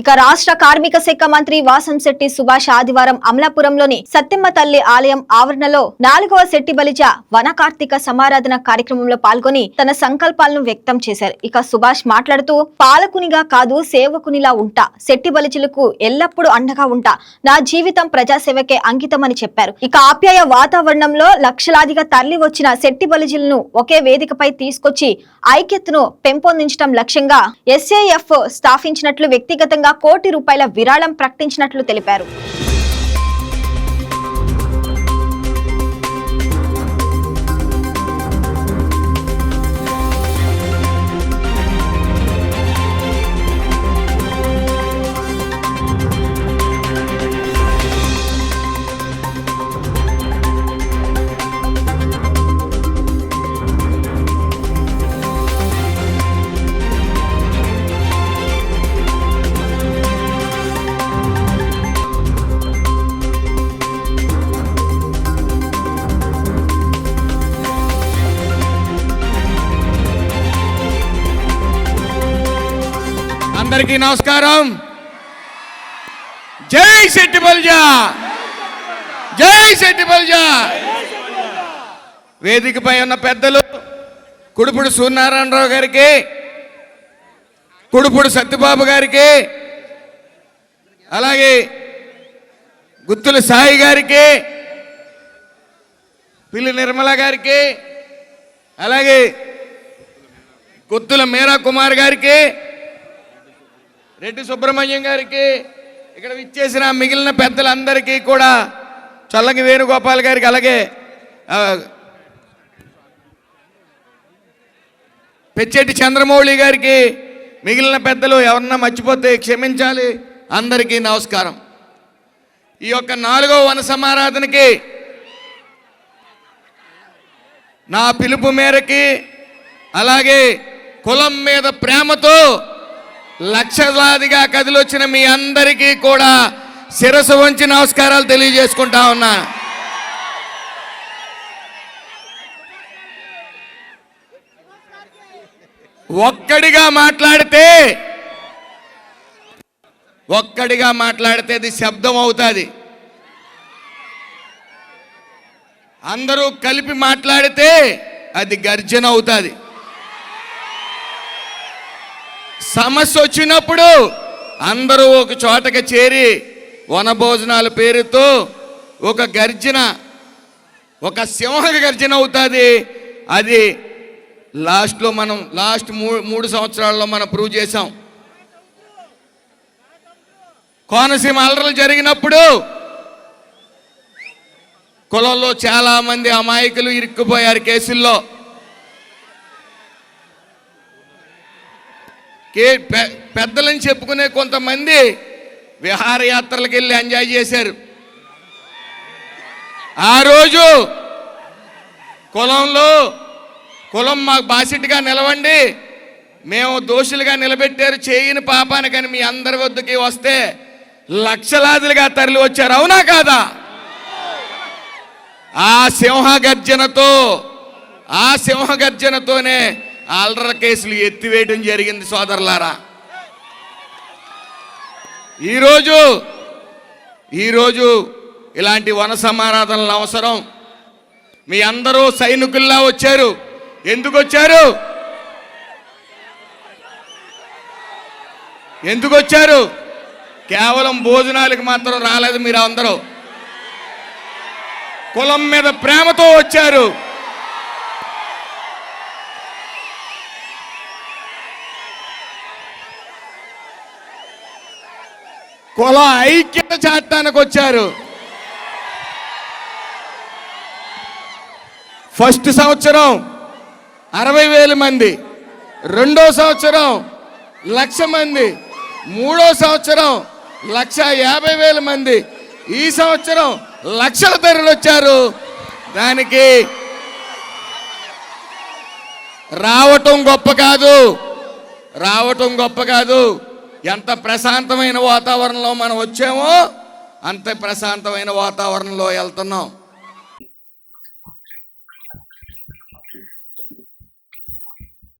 ఇక రాష్ట్ర కార్మిక శాఖ మంత్రి వాసంశెట్టి సుభాష్ ఆదివారం అమలాపురంలోని సత్యమ్మ తల్లి ఆలయం ఆవరణలో నాలుగవ శెట్టి బలిజ వన కార్తీక సమారాధన కార్యక్రమంలో పాల్గొని తన సంకల్పాలను వ్యక్తం చేశారు. ఇక సుభాష్ మాట్లాడుతూ పాలకునిగా కాదు సేవకునిలా ఉంటా. శెట్టి బలిజలకు ఎల్లప్పుడూ అండగా ఉంటా. నా జీవితం ప్రజాసేవకే అంకితమని చెప్పారు. ఇక ఆప్యాయ వాతావరణంలో లక్షలాదిగా తరలి వచ్చిన శెట్టి బలిజలను ఒకే వేదికపై తీసుకొచ్చి ఐక్యతను పెంపొందించడం లక్ష్యంగా ఎస్ఏఎఫ్ స్థాపించినట్లు వ్యక్తిగతంగా కోటి రూపాయల విరాళం ప్రకటించినట్లు తెలిపారు. అందరికీ నమస్కారం. జై శెట్టి బల్జా. జై శెట్టి బల్జా. వేదికపై ఉన్న పెద్దలు కుడుపుడు సూర్యనారాయణరావు గారికి కుడుపుడు సత్యబాబు గారికి అలాగే గుత్తుల సాయి గారికి పిల్లి నిర్మల గారికి అలాగే గుత్తుల మీరా కుమార్ గారికి రెడ్డి సుబ్రహ్మణ్యం గారికి ఇక్కడ విచ్చేసిన మిగిలిన పెద్దలందరికీ కూడా చల్లంగి వేణుగోపాల్ గారికి అలాగే పెచ్చెట్టి చంద్రమౌళి గారికి మిగిలిన పెద్దలు ఎవరన్నా మర్చిపోతే క్షమించాలి. అందరికీ నమస్కారం. ఈ యొక్క నాలుగో వన సమారాధనకి నా పిలుపు మేరకి అలాగే కులం మీద ప్రేమతో లక్షలాదిగా కదిలొచ్చిన మీ అందరికీ కూడా శిరసు వంచి నమస్కారాలు తెలియజేసుకుంటా ఉన్నా. ఒక్కడిగా మాట్లాడితే ఒక్కడిగా మాట్లాడితే అది శబ్దం అవుతుంది. అందరూ కలిపి మాట్లాడితే అది గర్జన అవుతుంది. సమస్య వచ్చినప్పుడు అందరూ ఒక చోటకి చేరి వనభోజనాల పేరుతో ఒక గర్జన ఒక సింహ గర్జన అవుతుంది. అది లాస్ట్లో మనం లాస్ట్ మూడు మూడు సంవత్సరాల్లో మనం ప్రూవ్ చేసాం కోనసీమ అలరలు జరిగినప్పుడు కులంలో చాలామంది అమాయకులు ఇరుక్కుపోయారు కేసుల్లో. కే పె- పెద్దలని చెప్పుకునే కొంతమంది విహారయాత్రలకు వెళ్ళి ఎంజాయ్ చేశారు. ఆ రోజు కులంలో కులం మాకు బాసిట్గా నిలవండి మేము దోషులుగా నిలబెట్టారు చేయని పాపానికని మీ అందరి వద్దకి వస్తే లక్షలాదిలుగా తరలి వచ్చారు. అవునా కాదా? ఆ సింహ గర్జనతో ఆ సింహ గర్జనతోనే అల్రల కేసులు ఎత్తివేయడం జరిగింది సోదరులారా. ఈరోజు ఈరోజు ఇలాంటి వన సమారాధనలు అవసరం. మీ అందరూ సైనికుల్లా వచ్చారు. ఎందుకు వచ్చారు? ఎందుకు వచ్చారు? కేవలం భోజనాలకు మాత్రం రాలేదు మీరు అందరూ. కులం మీద ప్రేమతో వచ్చారు. కుల ఐక్యత చాటానికి వచ్చారు. ఫస్ట్ సంవత్సరం అరవై వేల మంది రెండో సంవత్సరం లక్ష మంది మూడో సంవత్సరం లక్ష యాభై వేల మంది ఈ సంవత్సరం లక్షల ధరలు వచ్చారు. దానికి రావటం గొప్ప కాదు రావటం గొప్ప కాదు. ఎంత ప్రశాంతమైన వాతావరణంలో మనం వచ్చామో అంత ప్రశాంతమైన వాతావరణంలో వెళ్తున్నాం.